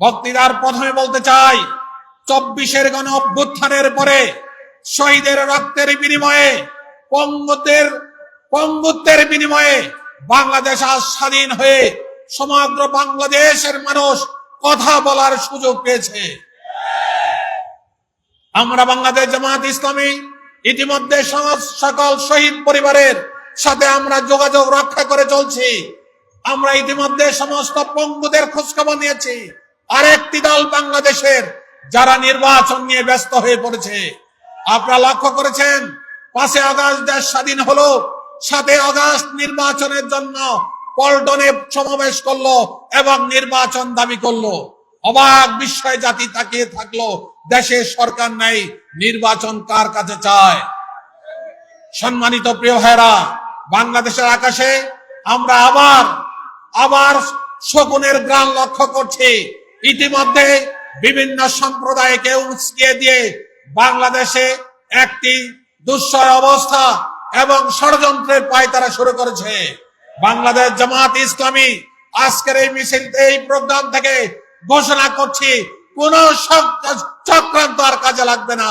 বক্তৃতার প্রথমে বলতে চাই, চব্বিশের গণ অভ্যুত্থানের পরে শহীদের রক্তের বিনিময়ে, পঙ্গুত্বের পঙ্গুত্বের বিনিময়ে বাংলাদেশ আজ স্বাধীন হয়ে সমগ্র বাংলাদেশের মানুষ কথা বলার সুযোগ পেয়েছে। আমরা বাংলাদেশ জামাত ইসলামী ইতিমধ্যে সকল শহীদ পরিবারের সাথে আমরা যোগাযোগ রক্ষা করে চলছি। আমরা ইতিমধ্যে সমস্ত পঙ্গুদের খোঁজখবর নিয়েছি। আরেকটি দল বাংলাদেশের যারা নির্বাচন নিয়ে ব্যস্ত হয়ে পড়েছে। আপনারা লক্ষ্য করেছেন পাঁচে আগস্ট দেশ স্বাধীন হলো, সাতই আগস্ট নির্বাচনের জন্য পল্টনে সমাবেশ করল এবং নির্বাচন দাবি করল। অবাক বিস্ময় জাতি তাকিয়ে থাকল, দেশে সরকার নাই, নির্বাচন কার কাছে চায়? সম্মানিত প্রিয় ভাইরা বাংলাদেশের আকাশে আমরা আবার আবার শকুনের গ্রাম লক্ষ্য করছি। ইতিমধ্যে বিভিন্ন সম্প্রদায়কে উস্কিয়ে দিয়ে বাংলাদেশে একটি দুঃসহ অবস্থা এবং ষড়যন্ত্রের পায়তারা শুরু করেছে। বাংলাদেশ জামাত ইসলামী আজকের এই মিছিল, এই প্রোগ্রাম থেকে ঘোষণা করছি, কোন চক্রান্ত আর কাজে লাগবে না।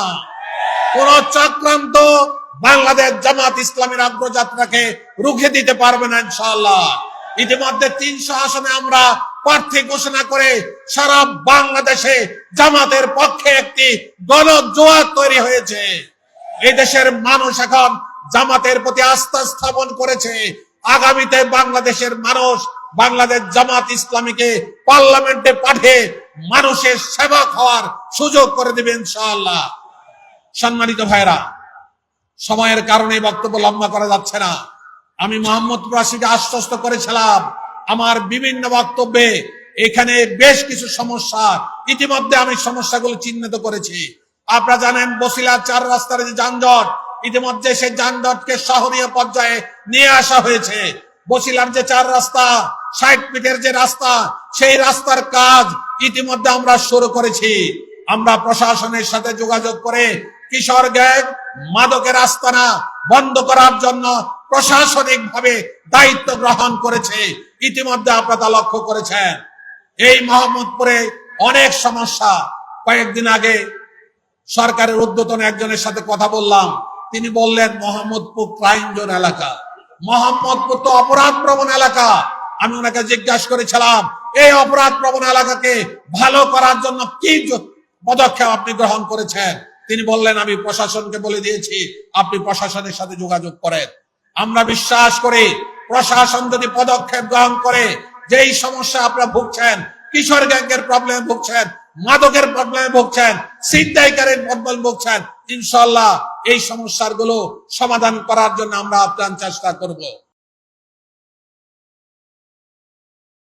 কোন চক্রান্ত বাংলাদেশ জামাত ইসলামের অগ্রযাত্রাকে রুখে দিতে পারবে না ইনশাআল্লাহ। ইতিমধ্যে তিনশো আসনে আমরা প্রার্থী ঘোষণা করে সারা বাংলাদেশে জামাতের পক্ষে একটি গণজোয়ার তৈরি হয়েছে। এই দেশের মানুষ এখন জামাতের প্রতি আস্থা স্থাপন করেছে। আগামীতে বাংলাদেশের মানুষ বাংলাদেশ জামাত ইসলামীকে পার্লামেন্টে পাঠিয়ে মানুষের সেবক হওয়ার সুযোগ করে দেবে ইনশাআল্লাহ। সম্মানিত ভাইরা সময়ের কারণে বক্তব্য লম্বা করা যাচ্ছে না। আমি মোহাম্মদ রাশিকে আশ্বস্ত করেছিলাম আমার বিভিন্ন বক্তব্যে এখানে বেশ কিছু সমস্যা। ইতিমধ্যে আমি সমস্যাগুলো চিহ্নিত করেছি। আপনারা জানেন বসিলার চার রাস্তার যে যানজট, ইতিমধ্যে সেই যানজটকে শহরীয় পর্যায়ে নিয়ে আসা হয়েছে। বসিলার যে চার রাস্তা, ষাট ফিটের যে রাস্তা, সেই রাস্তার কাজ ইতিমধ্যে আমরা শুরু করেছি। আমরা প্রশাসনের সাথে যোগাযোগ করে কিশোর গ্যাং মাদকের আস্তানা বন্ধ করার জন্য প্রশাসনিক ভাবে দায়িত্ব গ্রহণ করেছে। ইতিমধ্যে আপনারা লক্ষ্য করেছেন। এই মোহাম্মদপুরে অনেক সমস্যা। কয়েকদিন আগে সরকারের উদ্যতন একজনের সাথে কথা বললাম। তিনি বললেন, মোহাম্মদপুর ক্রাইম জোন এলাকা। মোহাম্মদপুর তো অপরাধ প্রবণ এলাকা। আমি ওনাকে জিজ্ঞাসা করেছিলাম, এই অপরাধ প্রবণ এলাকাকে ভালো করার জন্য কি পদক্ষেপ আপনি গ্রহণ করেছেন? তিনি বললেন, আমি প্রশাসনকে বলে দিয়েছি, আপনি প্রশাসনের সাথে যোগাযোগ করেন। আমরা বিশ্বাস করি প্রশাসন যদি পদক্ষেপ গ্রহণ করে, যেই সমস্যা আপনারা ভুগছেন, কিশোর গ্যাংয়ের প্রবলেম ভুগছেন, মাদকের প্রবলেমে ভুগছেন সিদ্ধাইকারের প্রবলেম ভুগছেন ইনশাল্লাহ এই সমস্যাগুলো সমাধান করার জন্য আমরা আপ্রাণ চেষ্টা করব।